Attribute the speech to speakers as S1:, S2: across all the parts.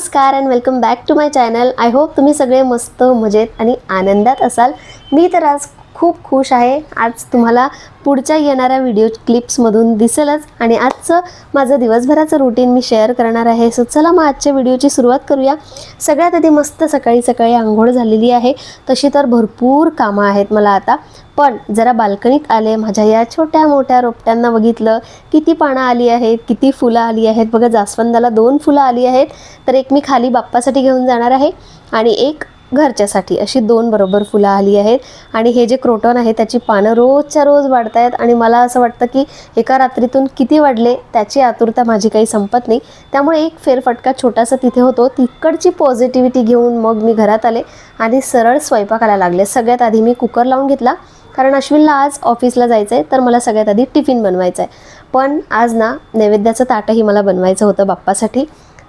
S1: नमस्कार and welcome back to my channel I hope तुम्ही सगळे मस्त मजेत आणि आनंदात असाल. मी तर आज खूप खुश आहे. आज तुम्हाला पुढच्या येणाऱ्या व्हिडिओ क्लिप्समधून दिसेलच. आणि आजचं माझं दिवसभराचं रुटीन मी शेअर करणार आहे. सो चला मग आजच्या व्हिडिओची सुरुवात करूया. सगळ्यात आधी मस्त सकाळी सकाळी आंघोळ झालेली आहे. तशी तर भरपूर कामं आहेत मला आता. पण जरा बाल्कनीत आले माझ्या या छोट्या मोठ्या रोपट्यांना बघितलं. किती पानं आली आहेत किती फुलं आली आहेत. बघा जास्वंदाला दोन फुलं आली आहेत. तर एक मी खाली बाप्पासाठी घेऊन जाणार आहे. आणि एक घरच्यासाठी अशी दोन बरोबर फुलं आली आहेत. आणि हे जे क्रोटॉन आहे त्याची पानं रोजच्या रोज वाढत आहेत आणि मला असं वाटतं की एका रात्रीतून किती वाढले त्याची आतुरता माझी काही संपत नाही. त्यामुळे एक फेरफटका छोटासा तिथे होतो. तिकडची पॉझिटिव्हिटी घेऊन मग मी घरात आले आणि सरळ स्वयंपाकाला लागले. सगळ्यात आधी मी कुकर लावून घेतला. कारण अश्विनला आज ऑफिसला जायचं आहे तर मला सगळ्यात आधी टिफिन बनवायचा आहे पण आज ना नैवेद्याचं ताटही मला बनवायचं होतं बाप्पासाठी.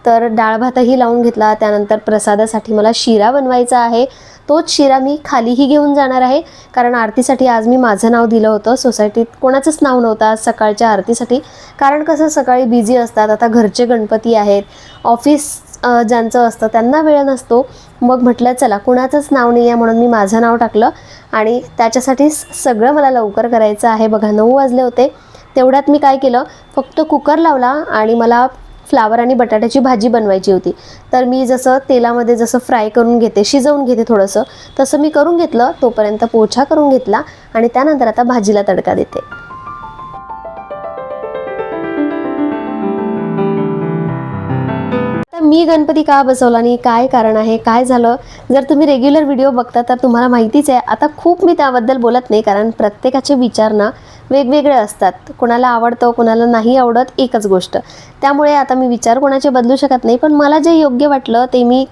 S1: तर डाळ भातही लावून घेतला. त्यानंतर प्रसादासाठी मला शिरा बनवायचा आहे. तोच शिरा मी खालीही घेऊन जाणार आहे. कारण आरतीसाठी आज मी माझं नाव दिलं होतं. सोसायटीत कोणाचंच नाव नव्हतं आज सकाळच्या आरतीसाठी. कारण कसं सकाळी बिझी असतात. आता घरचे गणपती आहेत. ऑफिस ज्यांचं असतं त्यांना वेळ नसतो. मग म्हटलं चला कुणाचंच नाव नाही आहे म्हणून मी माझं नाव टाकलं. आणि त्याच्यासाठी स- सगळं मला लवकर करायचं आहे. बघा नऊ वाजले होते. तेवढ्यात मी काय केलं फक्त कुकर लावला आणि मला फ्लावर आणि बटाट्याची भाजी बनवायची होती. तर मी जसं तेलामध्ये जसं फ्राय करून घेते शिजवून घेते थोडंसं तसं मी करून घेतलं तोपर्यंत पोछा करून घेतला आणि त्यानंतर आता भाजीला तडका देते. आता मी गणपती का बसवला आणि काय कारण आहे काय झालं? जर तुम्ही रेग्युलर व्हिडिओ बघता तर तुम्हाला माहितीच आहे आता खूप मी त्याबद्दल बोलत नाही कारण प्रत्येकाचे विचार ना वेगवेगळे असतात. कुणाला आवडतं कोणाला नाही आवडत एकच गोष्ट. त्यामुळे आता मी विचार कोणाचे बदलू शकत नाही पण मला जे योग्य वाटलं ते मी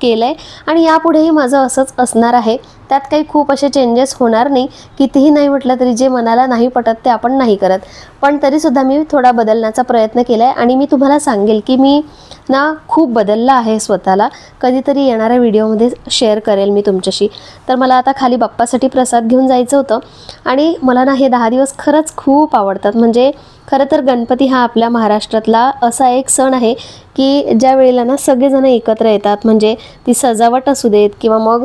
S1: केलं आहे आणि यापुढेही माझं असंच असणार आहे. त्यात काही खूप असे चेंजेस होणार नाही. कितीही नाही म्हटलं तरी जे मनाला नाही पटत ते आपण नाही करत. पण तरीसुद्धा मी थोडा बदलण्याचा प्रयत्न केला आहे आणि मी तुम्हाला सांगेल की मी ना खूप बदललं आहे स्वतःला. कधीतरी येणाऱ्या व्हिडिओमध्ये शेअर करेल मी तुमच्याशी. तर मला आता खाली बाप्पासाठी प्रसाद घेऊन जायचं होतं. आणि मला ना हे दहा दिवस खरंच खूप आवडतात. म्हणजे खरं तर गणपती हा आपल्या महाराष्ट्रातला असा एक सण आहे की ज्या वेळेला ना सगळेजण एकत्र येतात म्हणजे ती सजावट असू देत किंवा मग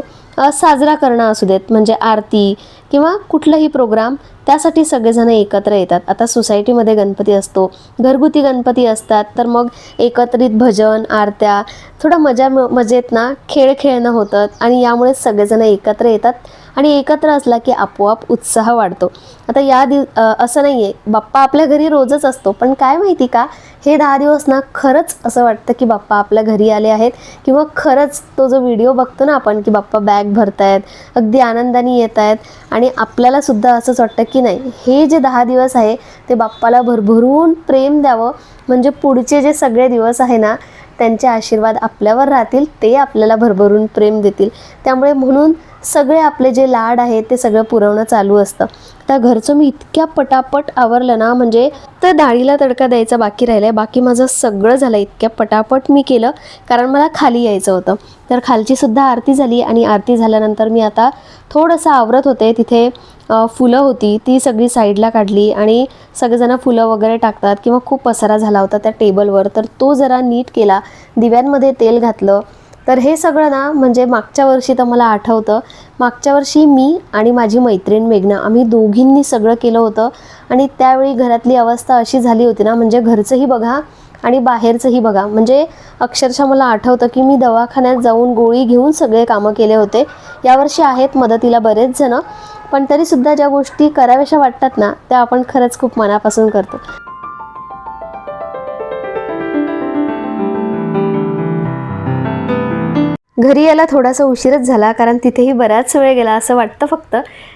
S1: साजरा करणं असू देत म्हणजे आरती किंवा कुठलाही प्रोग्राम त्यासाठी सगळेजण एकत्र येतात. आता सोसायटीमध्ये गणपती असतो घरगुती गणपती असतात तर मग एकत्रित भजन आरत्या थोडा मजा म मजेत ना खेळ खेळणं होतं आणि यामुळे सगळेजण एकत्र येतात आणि एकत्र असला की आपोआप उत्साह वाढतो. आता या दिव असं नाही आहे बाप्पा आपल्या घरी रोजच असतो. पण काय माहिती का? हे दहा दिवस ना खरंच असं वाटतं की बाप्पा आपल्या घरी आले आहेत किंवा खरंच तो जो व्हिडिओ बघतो ना आपण की बाप्पा बॅग भरतायत अगदी आनंदाने येत आहेत आणि आपल्याला सुद्धा असंच वाटतं की नाही? हे जे दहा दिवस आहे ते बाप्पाला भरभरून प्रेम द्यावं. म्हणजे पुढचे जे सगळे दिवस आहे ना त्यांचे आशीर्वाद आपल्यावर राहतील ते आपल्याला भरभरून प्रेम देतील. त्यामुळे म्हणून सगळे आपले जे लाड आहेत ते सगळं पुरवणं चालू असतं. त्या घरचं मी इतक्या पटापट आवरलं ना म्हणजे तर डाळीला तडका द्यायचा बाकी राहिला आहे बाकी माझं सगळं झालं इतक्या पटापट मी केलं कारण मला खाली यायचं होतं. तर खालची सुद्धा आरती झाली आणि आरती झाल्यानंतर मी आता थोडंसं आवरत होते. तिथे फुलं होती ती सगळी साईडला काढली आणि सगळेजणं फुलं वगैरे टाकतात किंवा खूप पसारा झाला होता त्या टेबलवर. तर तो जरा नीट केला. दिव्यांमध्ये तेल घातलं. तर हे सगळं ना म्हणजे मागच्या वर्षी तर मला आठवतं. मागच्या वर्षी मी आणि माझी मैत्रीण मेघना आम्ही दोघींनी सगळं केलं होतं. आणि त्यावेळी घरातली अवस्था अशी झाली होती ना म्हणजे घरचंही बघा आणि बाहेरचंही बघा. म्हणजे अक्षरशः मला आठवतं की मी दवाखान्यात जाऊन गोळी घेऊन सगळे कामं केले होते. यावर्षी आहेत मदतीला बरेच जणं पण तरीसुद्धा ज्या गोष्टी कराव्याशा वाटतात ना त्या आपण खरंच खूप मनापासून करतो. घरी यायला थोडासा उशीरच झाला कारण तिथेही बराच वेळ गेला. असं वाटतं फक्त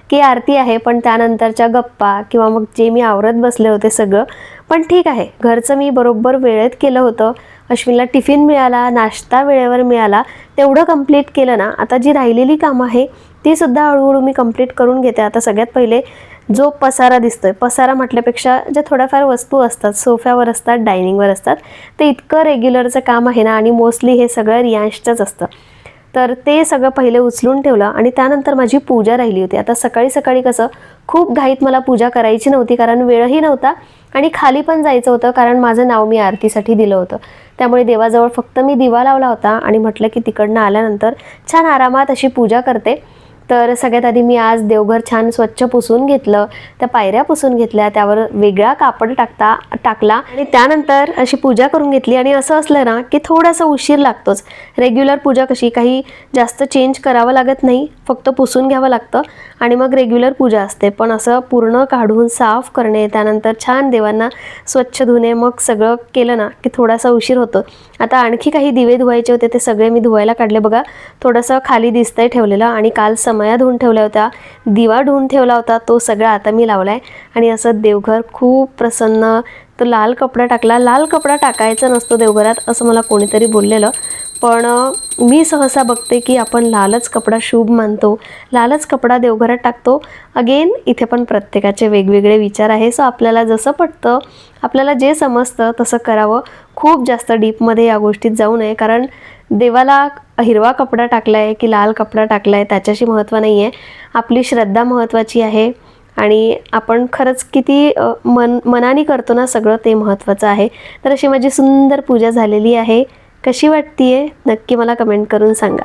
S1: की आरती आहे पण त्यानंतरच्या गप्पा किंवा मग जे मी आवरत बसले होते सगळं पण ठीक आहे. घरचं मी बरोबर वेळेत केलं होतं. अश्विनला टिफिन मिळाला नाश्ता वेळेवर मिळाला. तेवढं कंप्लीट केलं ना. आता जी राहिलेली कामं आहे ती सुद्धा हळूहळू मी कंप्लीट करून घेते. आता सगळ्यात पहिले जो पसारा दिसतोय पसारा म्हटल्यापेक्षा ज्या थोड्याफार वस्तू असतात सोफ्यावर असतात डायनिंगवर असतात ते इतकं रेग्युलरचं काम आहे ना आणि मोस्टली हे सगळं रियांशचंच असतं. तर ते सगळं पहिले उचलून ठेवलं आणि त्यानंतर माझी पूजा राहिली होती. आता सकाळी सकाळी कसं खूप घाईत मला पूजा करायची नव्हती कारण वेळही नव्हता आणि खाली पण जायचं होतं कारण माझं नाव मी आरतीसाठी दिलं होतं. त्यामुळे देवाजवळ फक्त मी दिवा लावला होता आणि म्हटलं की तिकडनं आल्यानंतर छान आरामात अशी पूजा करते. तर सगळ्यात आधी मी आज देवघर छान स्वच्छ पुसून घेतलं त्या पायऱ्या पुसून घेतल्या त्यावर वेगळा कापड टाकता टाकला आणि त्यानंतर अशी पूजा करून घेतली आणि असं असलं ना की थोडासा उशीर लागतोच. रेग्युलर पूजा कशी काही जास्त चेंज करावं लागत नाही फक्त पुसून घ्यावं लागतं आणि मग रेग्युलर पूजा असते. पण असं पूर्ण काढून साफ करणे त्यानंतर छान देवांना स्वच्छ धुणे मग सगळं केलं ना की थोडासा उशीर होतो. आता आणखी काही दिवे धुवायचे होते ते सगळे मी धुवायला काढले. बघा थोडंसं खाली दिसतंय ठेवलेलं आणि काल सम समया धुवून ठेवल्या होत्या दिवा धुवून ठेवला होता तो सगळा आता मी लावलाय. आणि असं देवघर खूप प्रसन्न तो लाल कपडा टाकला. लाल कपडा टाकायचा नसतो देवघरात असं मला कोणीतरी बोललेलं. पण मी सहसा बघते की आपण लालच कपडा शुभ मानतो. लालच कपडा देवघरात टाकतो. अगेन इथे पण प्रत्येकाचे वेगवेगळे विचार आहे सो आपल्याला जसं पटतं आपल्याला जे समजतं तसं करावं. खूप जास्त डीपमध्ये या गोष्टीत जाऊ नये. कारण देवाला हिरवा कपडा टाकला आहे की लाल कपडा टाकला आहे त्याच्याशी महत्त्व नाही आहे आपली श्रद्धा महत्त्वाची आहे. आणि आपण खरंच किती मन मनाने करतो ना सगळं ते महत्त्वाचं आहे. तर अशी माझी सुंदर पूजा झालेली आहे. कशी वाटतीये? नक्की मला कमेंट करून सांगा.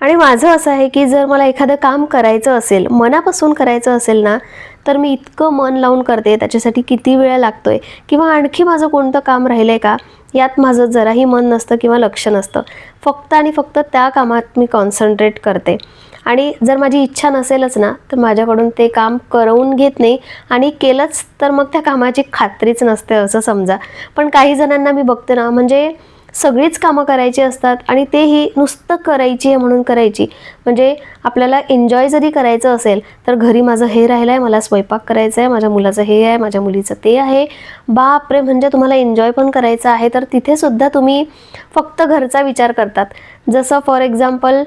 S1: आणि माझं असं आहे की जर मला एखादं काम करायचं असेल मनापासून करायचं असेल ना तर मी इतकं मन लावून करते त्याच्यासाठी किती वेळ लागतोय? किंवा आणखी माझं कोणतं काम राहिलं आहे का? यात माझं जराही मन नसतं किंवा लक्ष नसतं. फक्त आणि फक्त त्या कामात मी कॉन्सन्ट्रेट करते. आणि जर माझी इच्छा नसेलच ना तर माझ्याकडून ते काम करवून घेत नाही. आणि केलंच तर मग त्या कामाची खात्रीच नसते असं समजा. पण काही जणांना मी बघते ना म्हणजे सगळीच कामं करायची असतात आणि तेही नुसतं करायची आहे म्हणून करायची. म्हणजे आपल्याला एन्जॉय जरी करायचं असेल तर घरी माझं हे राहिलं आहे मला स्वयंपाक करायचं आहे माझ्या मुलाचं हे आहे माझ्या मुलीचं ते आहे. बापरे म्हणजे तुम्हाला एन्जॉय पण करायचं आहे तर तिथेसुद्धा तुम्ही फक्त घरचा विचार करतात. जसं फॉर एक्झाम्पल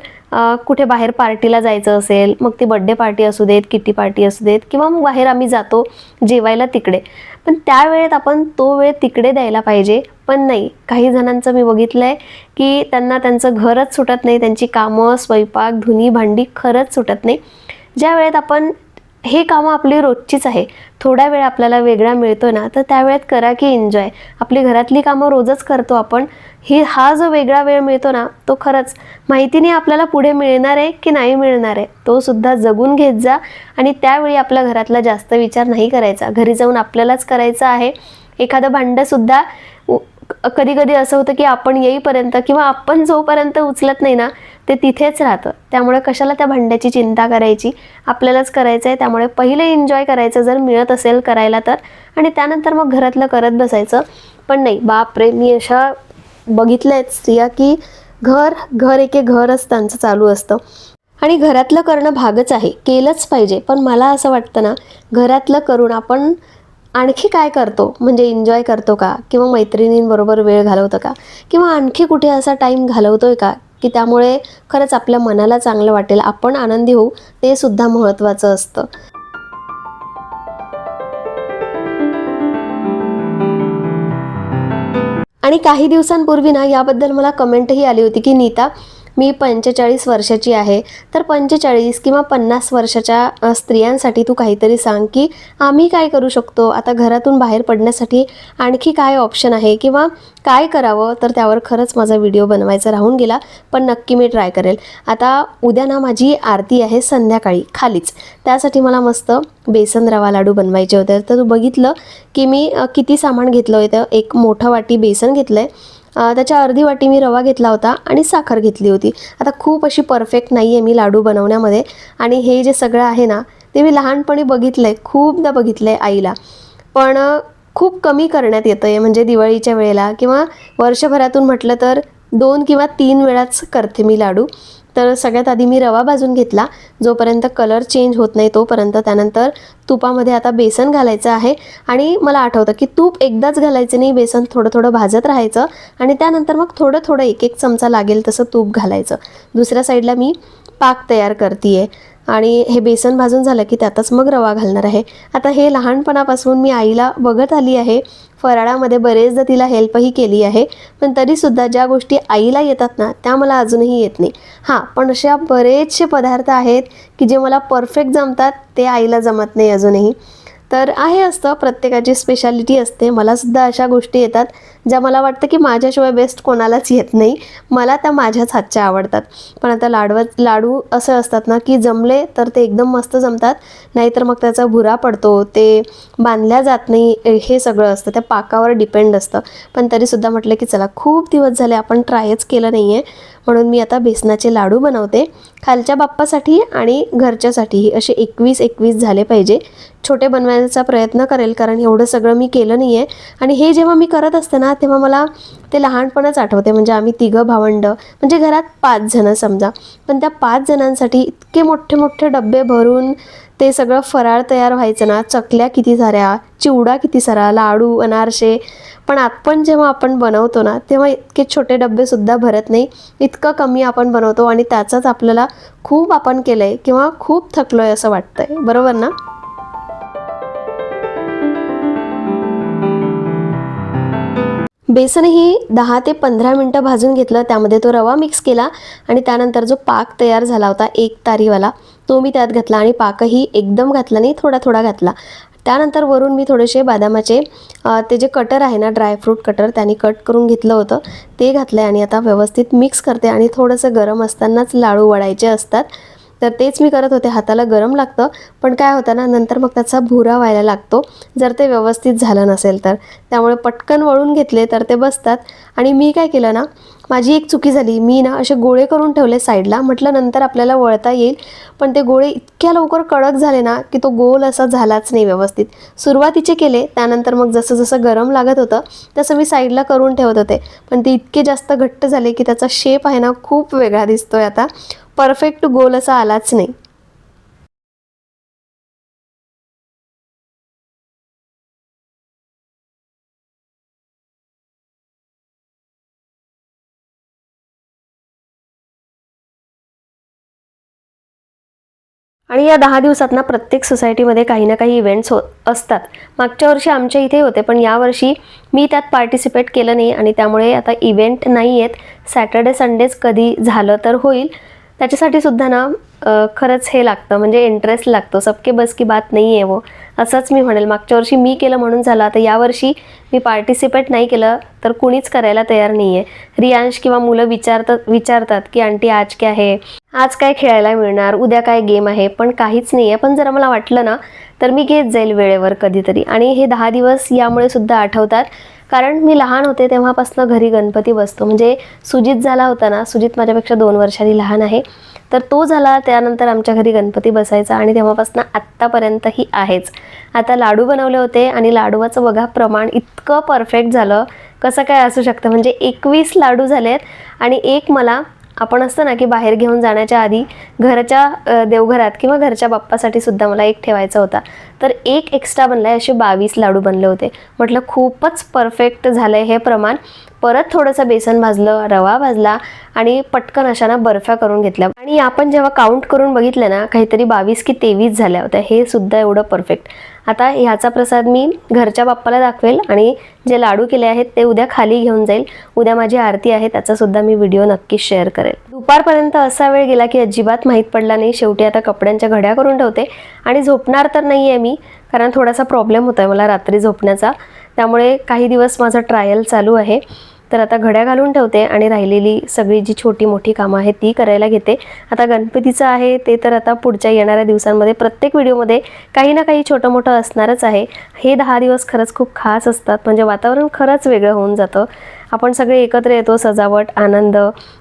S1: कुठे बाहेर पार्टीला जायचं असेल मग ती बड्डे पार्टी असू देत किटी पार्टी असू देत किंवा मग बाहेर आम्ही जातो जेवायला तिकडे. पण त्या वेळेत आपण तो वेळ तिकडे द्यायला पाहिजे पण नाही. काही जणांचं मी बघितलं आहे की त्यांना त्यांचं घरच सुटत नाही त्यांची कामं स्वयंपाक धुनी भांडी खरंच सुटत नाही. ज्या वेळेत आपण हे कामं आपली रोजचीच आहे थोडा वेळ आपल्याला वेगळा मिळतो ना तर त्या वेळेत करा की एन्जॉय आपली घरातली कामं रोजच करतो आपण. ही हा जो वेगळा वेळ मिळतो ना तो खरंच माहिती नाही आपल्याला पुढे मिळणार आहे की नाही मिळणार आहे तो सुद्धा जगून घेत जा आणि त्यावेळी आपल्या घरातला जास्त विचार नाही करायचा. घरी जाऊन आपल्यालाच करायचं आहे. एखादं भांडंसुद्धा कधी कधी असं होतं की आपण येईपर्यंत किंवा आपण जोपर्यंत उचलत नाही ना ते तिथेच राहतं. त्यामुळे कशाला त्या भांड्याची चिंता करायची? आपल्यालाच करायचं आहे त्यामुळे पहिले एन्जॉय करायचं. जर मिळत असेल करायला तर. आणि त्यानंतर मग घरातलं करत बसायचं. पण नाही. बापरे! मी अशा बघितल्या आहेत स्त्रिया की घर घर एके घरच त्यांचं चालू असतं. आणि घरातलं करणं भागच आहे. केलंच पाहिजे. पण मला असं वाटतं ना घरातलं करून आपण आणखी काय करतो? म्हणजे एन्जॉय करतो का? किंवा मैत्रिणींबरोबर वेळ घालवतो का? किंवा आणखी कुठे असा टाईम घालवतोय का? की त्यामुळे खरंच आपल्या मनाला चांगलं वाटेल आपण आनंदी होऊ ते सुद्धा महत्त्वाचं असतं. आणि काही दिवसांपूर्वी ना याबद्दल मला कमेंटही आली होती की नीता मी पंचेचाळीस वर्षाची आहे. तर पंचेचाळीस किंवा पन्नास वर्षाच्या स्त्रियांसाठी तू काहीतरी सांग की आम्ही काय करू शकतो? आता घरातून बाहेर पडण्यासाठी आणखी काय ऑप्शन आहे? किंवा काय करावं? तर त्यावर खरंच माझा व्हिडिओ बनवायचा राहून गेला पण नक्की मी ट्राय करेल. आता उद्या ना माझी आरती आहे संध्याकाळी खालीच. त्यासाठी मला मस्त बेसन रवा लाडू बनवायचे होते. तर तू बघितलं की मी किती सामान घेतलं होतं? एक मोठं वाटी बेसन घेतलं आहे त्याच्या अर्धी वाटी मी रवा घेतला होता आणि साखर घेतली होती. आता खूप अशी परफेक्ट नाही आहे मी लाडू बनवण्यामध्ये. आणि हे जे सगळं आहे ना ते मी लहानपणी बघितलं आहे खूपदा बघितलं आहे आईला. पण खूप कमी करण्यात येतं आहे म्हणजे दिवाळीच्या वेळेला किंवा वर्षभरातून म्हटलं तर दोन किंवा तीन वेळाच करते मी लाडू. तर सगळ्यात आधी मी रवा भाजून घेतला जोपर्यंत कलर चेंज होत नाही तोपर्यंत. त्यानंतर तुपामध्ये आता बेसन घालायचं आहे आणि मला आठवतं की तूप एकदाच घालायचं नाही बेसन थोडं थोडं भाजत राहायचं आणि त्यानंतर मग थोडं थोडं एक एक चमचा लागेल तसं तूप घालायचं. दुसऱ्या साईडला मी पाक तयार करते आहे आणि हे बेसन भाजून झालं की त्यातच मग रवा घालणार आहे. आता हे लहानपणापासून मी आईला बघत आली आहे. फराळामध्ये बरेचदा तिला हेल्पही केली आहे. पण तरीसुद्धा ज्या गोष्टी आईला येतात ना त्या मला अजूनही येत नाही. हां पण अशा बरेचसे पदार्थ आहेत की जे मला परफेक्ट जमतात ते आईला जमत नाही अजूनही. तर आहे असतं प्रत्येकाची स्पेशालिटी असते. मलासुद्धा अशा गोष्टी येतात ज्या मला वाटतं की माझ्याशिवाय बेस्ट कोणालाच येत नाही. मला त्या माझ्याच हातच्या आवडतात. पण आता लाडव लाडू असं असतात ना की जमले तर ते एकदम मस्त जमतात. नाहीतर मग त्याचा भुरा पडतो ते बांधल्या जात नाही हे सगळं असतं. त्या पाकावर डिपेंड असतं. पण तरीसुद्धा म्हटलं की चला खूप दिवस झाले आपण ट्रायच केलं नाही आहे म्हणून मी आता बेसनाचे लाडू बनवते. खालच्या बाप्पासाठी आणि घरच्यासाठीही असे एकवीस एकवीस झाले पाहिजे. छोटे बनवायचा प्रयत्न करेल कारण एवढं सगळं मी केलं नाही आहे आणि हे जेव्हा मी करत असते ना तेव्हा मला ते लहानपणच आठवते. म्हणजे आम्ही तिघं भावंड म्हणजे घरात पाच जणं समजा. पण त्या पाच जणांसाठी इतके मोठे मोठे डबे भरून ते सगळं फराळ तयार व्हायचं ना चकल्या किती साऱ्या चिवडा किती सारा लाडू अनारसे. पण आपण जेव्हा आपण बनवतो ना तेव्हा इतके छोटे डबेसुद्धा भरत नाही. इतकं कमी आपण बनवतो आणि त्याचाच आपल्याला खूप आपण केलं आहे किंवा खूप थकलो आहे असं वाटतंय. बरोबर ना? बेसनही दहा ते पंधरा मिनटं भाजून घेतलं त्यामध्ये तो रवा मिक्स केला आणि त्यानंतर जो पाक तयार झाला होता एक तारीवाला तो मी त्यात घातला आणि पाकही एकदम घातला नाही थोडा थोडा घातला. त्यानंतर वरून मी थोडेसे बदामाचे ते जे कटर आहे ना ड्रायफ्रूट कटर त्याने कट करून घेतलं होतं. ते घातलं आहे आणि आता व्यवस्थित मिक्स करते आणि थोडंसं गरम असतानाच लाडू वळायचे असतात. तर तेच मी करत होते. हाताला गरम लागतं पण काय होतं ना नंतर मग त्याचा भुरा व्हायला लागतो. जर ते व्यवस्थित झालं नसेल तर. त्यामुळे पटकन वळून घेतले तर ते बसतात. आणि मी काय केलं ना माझी एक चुकी झाली. मी ना असे गोळे करून ठेवले साईडला. म्हटलं नंतर आपल्याला वळता येईल. पण ते गोळे इतक्या लवकर कडक झाले ना की तो गोल असा झालाच नाही व्यवस्थित. सुरुवातीचे केले त्यानंतर मग जसं जसं गरम लागत होतं तसं मी साईडला करून ठेवत होते. पण ते इतके जास्त घट्ट झाले की त्याचा शेप आहे ना खूप वेगळा दिसतोय आता. परफेक्ट गोल असा आलाच नाही. आणि या दहा दिवसात ना प्रत्येक सोसायटीमध्ये काही ना काही इव्हेंट्स हो असतात. मागच्या वर्षी आमच्या इथे होते पण यावर्षी मी त्यात पार्टिसिपेट केलं नाही आणि त्यामुळे आता इव्हेंट नाही आहेत सॅटर्डे संडेज कधी झालं तर होईल. त्याच्यासाठी सुद्धा ना खरंच हे लागतं म्हणजे इंटरेस्ट लागतो. सबके बस की बात नाही आहे वो. असंच मी म्हणेल मागच्या वर्षी मी केलं म्हणून झालं आता यावर्षी मी पार्टिसिपेट नाही केलं तर कुणीच करायला तयार नाही आहे रियांश किंवा मुलं विचारतात विचारतात की आंटी आज काय आहे? आज काय खेळायला मिळणार? उद्या काय गेम आहे? पण काहीच नाही आहे पण जर मला वाटलं ना तर मी घेत जाईल वेळेवर कधीतरी. आणि हे दहा दिवस यामुळे सुद्धा आठवतात. कारण मी लहान होते तेव्हापासनं घरी गणपती बसतो. म्हणजे सुजित झाला होता ना सुजित माझ्यापेक्षा दोन वर्षांनी लहान आहे. तर तो झाला त्यानंतर आमच्या घरी गणपती बसायचा आणि तेव्हापासून आत्तापर्यंतही आहेच. आता लाडू बनवले होते आणि लाडूचं बघा प्रमाण इतकं परफेक्ट झालं. कसं काय असू शकतं? म्हणजे एकवीस लाडू झालेत आणि एक मला आपण असतं ना की बाहेर घेऊन जाण्याच्या आधी घरच्या देवघरात किंवा घरच्या बाप्पासाठी सुद्धा मला एक ठेवायचा होता. तर एक एक्स्ट्रा बनलाय असे बावीस लाडू बनले होते. म्हटलं खूपच परफेक्ट झालंय हे प्रमाण. परत थोडंसं बेसन भाजलं रवा भाजला आणि पटकन अशा ना बर्फ्या करून घेतल्या. आणि आपण जेव्हा काउंट करून बघितलं ना काहीतरी बावीस की तेवीस झाल्या होत्या. हे सुद्धा एवढं परफेक्ट आता ह्याचा प्रसाद मी घरच्या बाप्पाला दाखवेल आणि जे लाडू केले आहेत ते उद्या खाली घेऊन जाईल. उद्या माझी आरती आहे त्याचा सुद्धा मी व्हिडिओ नक्कीच शेअर करेल. दुपारपर्यंत असा वेळ गेला की अजिबात माहीत पडला नाही. शेवटी आता कपड्यांच्या घड्या करून ठेवते. आणि झोपणार तर नाही आहे मी कारण थोडासा प्रॉब्लेम होतो आहे मला रात्री झोपण्याचा. त्यामुळे काही दिवस माझं ट्रायल चालू आहे. तर आता घड्या घालून ठेवते आणि राहिलेली सगळी जी छोटी मोठी कामं आहेत ती करायला घेते. आता गणपतीचं आहे ते तर आता पुढच्या येणाऱ्या दिवसांमध्ये प्रत्येक व्हिडिओमध्ये काही ना काही छोटं मोठं असणारच आहे. हे दहा दिवस खरंच खूप खास असतात. म्हणजे वातावरण खरंच वेगळं होऊन जातं. आपण सगळे एकत्र येतो सजावट आनंद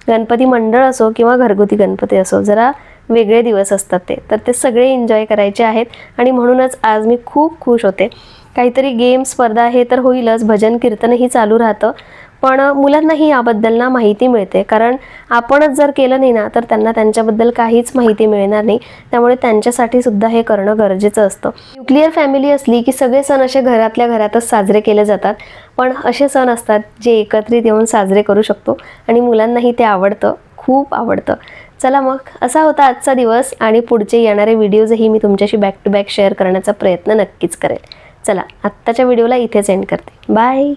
S1: गणपती मंडळ असो किंवा घरगुती गणपती असो जरा वेगळे दिवस असतात ते. तर ते सगळे एन्जॉय करायचे आहेत आणि म्हणूनच आज मी खूप खुश होते. काहीतरी गेम स्पर्धा हे तर होईलच भजन कीर्तनही चालू राहतं. पण मुलांनाही याबद्दल ना माहिती मिळते. कारण आपणच जर केलं नाही ना तर त्यांना त्यांच्याबद्दल काहीच माहिती मिळणार नाही. त्यामुळे त्यांच्यासाठी सुद्धा हे करणं गरजेचं असतं. न्यूक्लिअर फॅमिली असली की सगळे सण असे घरातल्या घरातच साजरे केले जातात. पण असे सण असतात जे एकत्रित येऊन साजरे करू शकतो आणि मुलांनाही ते आवडतं खूप आवडतं. चला मग असा होता आजचा दिवस आणि पुढचे येणारे व्हिडिओजही मी तुमच्याशी बॅक टू बॅक शेअर करण्याचा प्रयत्न नक्कीच करेल. चला आत्ताच्या व्हिडिओला इथेच एंड करते. बाय